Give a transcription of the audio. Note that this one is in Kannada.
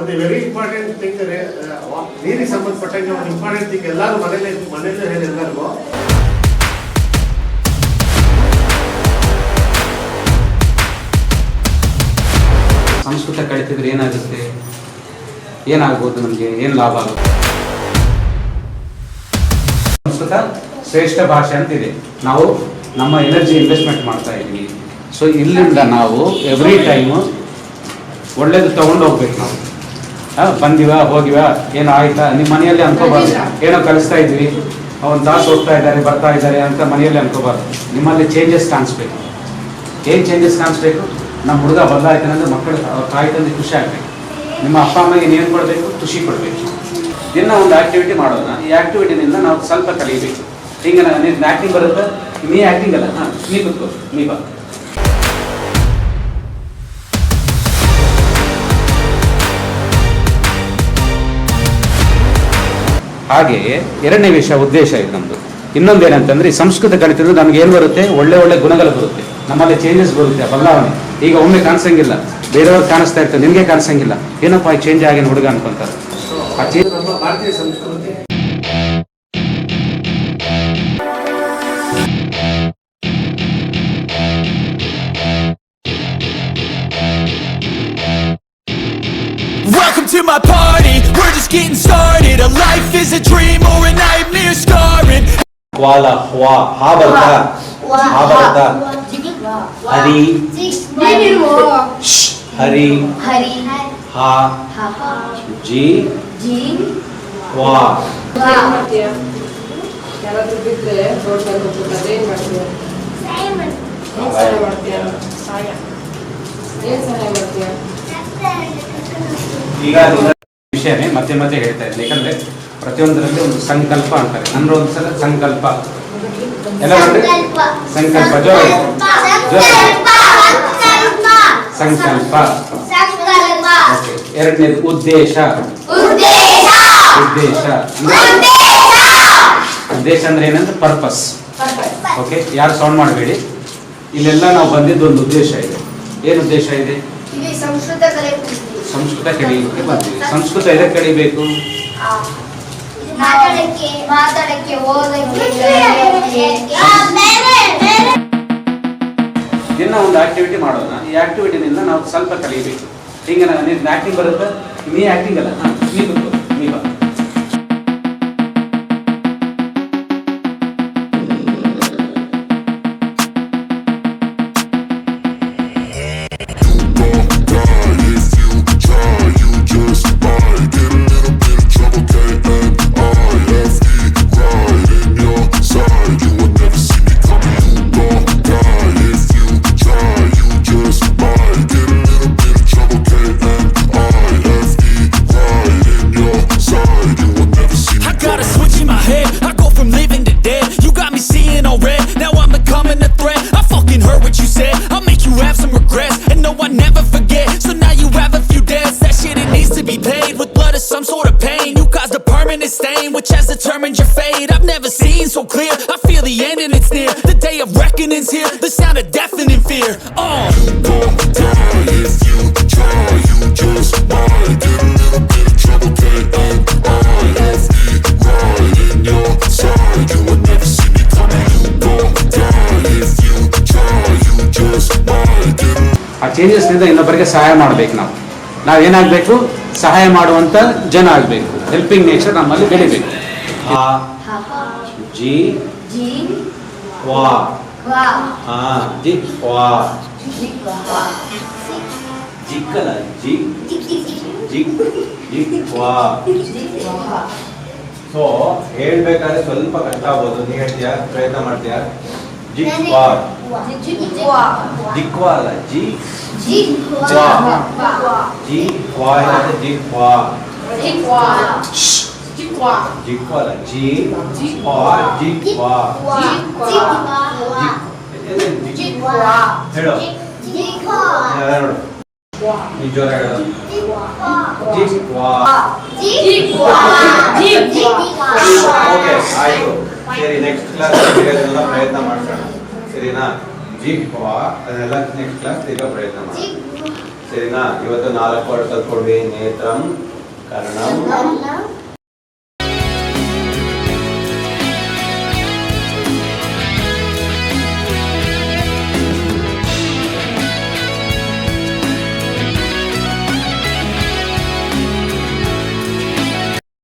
ಒಂದು ವೆರಿ ಇಂಪಾರ್ಟೆಂಟ್ ಥಿಂಗ್ ನೀರಿಗೆ ಸಂಬಂಧಪಟ್ಟಂಗೆ ಒಂದು ಇಂಪಾರ್ಟೆಂಟ್ ಥಿಂಗ್ ಎಲ್ಲರೂ ಮನೇಲಿ ಮನೇಲಿ ಹೇಳಿ ಎಲ್ಲರಿಗೂ. ಸಂಸ್ಕೃತ ಕಳಿತಿದ್ರೆ ಏನಾಗುತ್ತೆ? ಏನಾಗ್ಬೋದು ನಮಗೆ? ಏನು ಲಾಭ ಆಗುತ್ತೆ? ಸಂಸ್ಕೃತ ಶ್ರೇಷ್ಠ ಭಾಷೆ ಅಂತಿದೆ. ನಾವು ನಮ್ಮ ಎನರ್ಜಿ ಇನ್ವೆಸ್ಟ್ಮೆಂಟ್ ಮಾಡ್ತಾ ಇದ್ದೀವಿ. ಸೊ ಇಲ್ಲಿಂದ ನಾವು ಎವ್ರಿ ಟೈಮು ಒಳ್ಳೇದು ತಗೊಂಡು ಹೋಗ್ಬೇಕು ನಾವು. ಬಂದಿವ ಹೋಗಿವ ಏನೋ ಆಯ್ತಾ? ನಿಮ್ಮ ಮನೆಯಲ್ಲಿ ಅನ್ಕೋಬಾರ್ದು. ಏನೋ ಕಲಿಸ್ತಾ ಇದ್ವಿ. ಅವ್ನು ದಾಸ್ ಹೋಗ್ತಾ ಇದ್ದಾರೆ ಬರ್ತಾ ಇದ್ದಾರೆ ಅಂತ ಮನೆಯಲ್ಲಿ ಅನ್ಕೋಬಾರ್ದು. ನಿಮ್ಮಲ್ಲಿ ಚೇಂಜಸ್ ಕಾಣಿಸ್ಬೇಕು. ಏನ್ ಚೇಂಜಸ್ ಕಾಣಿಸ್ಬೇಕು? ನಮ್ಮ ಹುಡುಗ ಬದಲಾಯ್ತಾನೆ ಅಂದ್ರೆ ಮಕ್ಕಳು ಅವ್ರ ತಾಯಿ ತಂದೆ ಖುಷಿ ಆಗಬೇಕು. ನಿಮ್ಮ ಅಪ್ಪ ಅಮ್ಮಗೆ ಏನು ಕೊಡಬೇಕು? ಖುಷಿ ಕೊಡಬೇಕು. ದಿನ ಒಂದು ಆಕ್ಟಿವಿಟಿ ಮಾಡೋಣ. ಈ ಆಕ್ಟಿವಿಟಿನಿಂದ ನಾವು ಸ್ವಲ್ಪ ಕಲಿಯಬೇಕು ಹಿಂಗೆ ನೀನು ಆ್ಯಕ್ಟಿಂಗ್ ಬರುತ್ತಾ? ನೀ ಆ್ಯಕ್ಟಿಂಗ್ ಅಲ್ಲ ಹಾಂ ನೀ ಕೂತ್ಕೋ ನೀ ಬಾ. ಹಾಗೆಯೇ ಎರಡನೇ ವಿಷಯ ಉದ್ದೇಶ ಇದು ನಮ್ಮದು ಇನ್ನೊಂದು ಏನಂತಂದ್ರೆ ಈ ಸಂಸ್ಕೃತ ಕಲಿತಿದ್ರೆ ನಮ್ಗೆ ಏನು ಬರುತ್ತೆ? ಒಳ್ಳೆ ಒಳ್ಳೆ ಗುಣಗಳು ಬರುತ್ತೆ. ನಮ್ಮಲ್ಲಿ ಚೇಂಜಸ್ ಬರುತ್ತೆ ಬದಲಾವಣೆ. ಈಗ ಒಮ್ಮೆ ಕಾಣಿಸಂಗಿಲ್ಲ. ಬೇರೆಯವ್ರು ಕಾಣಿಸ್ತಾ ಇರ್ತಾರೆ, ನಿಮಗೆ ಕಾಣಿಸಂಗಿಲ್ಲ. ಏನಪ್ಪ ಚೇಂಜ್ ಆಗಿನ ಹುಡುಗ ಅನ್ಕೊಂತಾರೆ? ಆ ಚೇಂಜ್ ಭಾರತೀಯ ಸಂಸ್ಕೃತಿ Welcome to my party, we're just getting started A life is a dream or a nightmare scarring ವಾಲ ಹ್ವಾ ಹಾ ಬರ್ತಾ ಹಾ ಬರ್ತಾ ಹರಿ ಹರಿ ಹರಿ ಹಾ ಜಿ ವಾ ಯಾರಾದ್ರೂ ಬಿದ್ರೆ ರೋಡ್ ಮೇಲೆ ಹೋಗ್ಬಿಟ್ಟು ಅದೇನ್ ಮಾಡ್ತೀಯ ಏನ್ ಸಹಾಯ ಮಾಡ್ತೀಯ ಸಹಾಯ ಏನ್ ಸಹಾಯ ಮಾಡ್ತೀಯ ಈಗ ವಿಷಯನೇ ಮತ್ತೆ ಮತ್ತೆ ಹೇಳ್ತಾ ಇದ್ದೀನಿ. ಯಾಕಂದ್ರೆ ಪ್ರತಿಯೊಂದರಲ್ಲಿ ಒಂದು ಸಂಕಲ್ಪ ಅಂತಾರೆ. ಅಂದ್ರೆ ಒಂದು ಸಲ ಸಂಕಲ್ಪ. ಎಲ್ಲ ಸಂಕಲ್ಪ. ಜೋರ. ಸಂಕಲ್ಪ. ಓಕೆ. ಎರಡನೇದು ಉದ್ದೇಶ. ಉದ್ದೇಶ. ಉದ್ದೇಶ ಅಂದ್ರೆ ಏನಂದ್ರೆ ಪರ್ಪಸ್. ಓಕೆ. ಯಾರು ಸೌಂಡ್ ಮಾಡಬೇಡಿ. ಇಲ್ಲೆಲ್ಲ ನಾವು ಬಂದಿದ್ದು ಒಂದು ಉದ್ದೇಶ ಇದೆ. ಏನು ಉದ್ದೇಶ ಇದೆ? ಸಂಸ್ಕೃತ ಸಂಸ್ಕೃತ ಬಂದಿದೆ ಸಂಸ್ಕೃತ ಎದಕ್ಕೆ ಕಲಿಬೇಕು ಮಾತಾಡಕ್ಕೆ ಮಾತಾಡಕ್ಕೆ ಓದಕ್ಕೆ ದಿನ ಒಂದು ಆಕ್ಟಿವಿಟಿ ಮಾಡೋಣ ಈ ಆಕ್ಟಿವಿಟಿನಿಂದ ನಾವು ಸ್ವಲ್ಪ ಕಲಿಯಬೇಕು. ಹಿಂಗೆ ನಾನು ಆಕ್ಟಿಂಗ್ ಬರುತ್ತೆ? ನೀ ಆಕ್ಟಿಂಗ್ ಅಲ್ಲ. ನೀ so now you have a few debts That shit, it needs to be paid. With blood or some sort of pain. You caused a permanent stain, which has determined your fate. I've never seen so clear, I feel the end and it's near. The day of reckoning's here, the sound of deafening fear. Uh. Oh ಆ ಚೇಂಜಸ್ನಿಂದ ಇನ್ನೊಬ್ಬರಿಗೆ ಸಹಾಯ ಮಾಡಬೇಕು ನಾವು. ನಾವೇನಾಗಬೇಕು? ಸಹಾಯ ಮಾಡುವಂಥ ಜನ ಆಗಬೇಕು. ಹೆಲ್ಪಿಂಗ್ ನೇಚರ್ ನಮ್ಮಲ್ಲಿ ಬೆಳಿಬೇಕು. ಆ ಜಿ ವಾ. ಹಾ ಜಿ ವಾ. ಜಿಕ್ಕಲ್ಲ ಜಿ ಜಿ. ಜಿ ವಾ. ಸೊ ಹೇಳ್ಬೇಕಾದ್ರೆ ಸ್ವಲ್ಪ ಕಷ್ಟ ಆಗ್ಬೋದು. ನೀ ಹೇಳ್ತೀಯಾ? ಪ್ರಯತ್ನ ಮಾಡ್ತೀಯಾ? ಜಿಕ್ವಾ ಜಿಕ್ವಾ ಅಲ್ಲ ಜಿ ಜಿ ವಾ ಇರೋದು ಜಿಕ್ವಾ ಜಿಕ್ವಾ ಅಲ್ಲ ಜಿ ವಾ ಜಿಕ್ವಾ ಹೇಳು ನೋಡು ನೀ ಜೋರ ಹೇಳು ಜಿಕ್ವಾ ಓಕೆ ಆಯ್ತು ಸರಿ ನೆಕ್ಸ್ಟ್ ಕ್ಲಾಸ್ ಎಲ್ಲ ಪ್ರಯತ್ನ ಮಾಡ್ಸೋಣ ಸರಿನಾ ಜಿಕ್ವಾ ಅದನ್ನೆಲ್ಲ ನೆಕ್ಸ್ಟ್ ಕ್ಲಾಸ್ ಈಗ ಪ್ರಯತ್ನ ಮಾಡಿ ಸರಿ ಸರಿನಾ ಇವತ್ತು ನಾಲ್ಕು ವರ್ಡ್ ಕಲ್ತ್ಕೊಂಡ್ವಿ ನೇತ್ರಂ ಕರ್ಣ,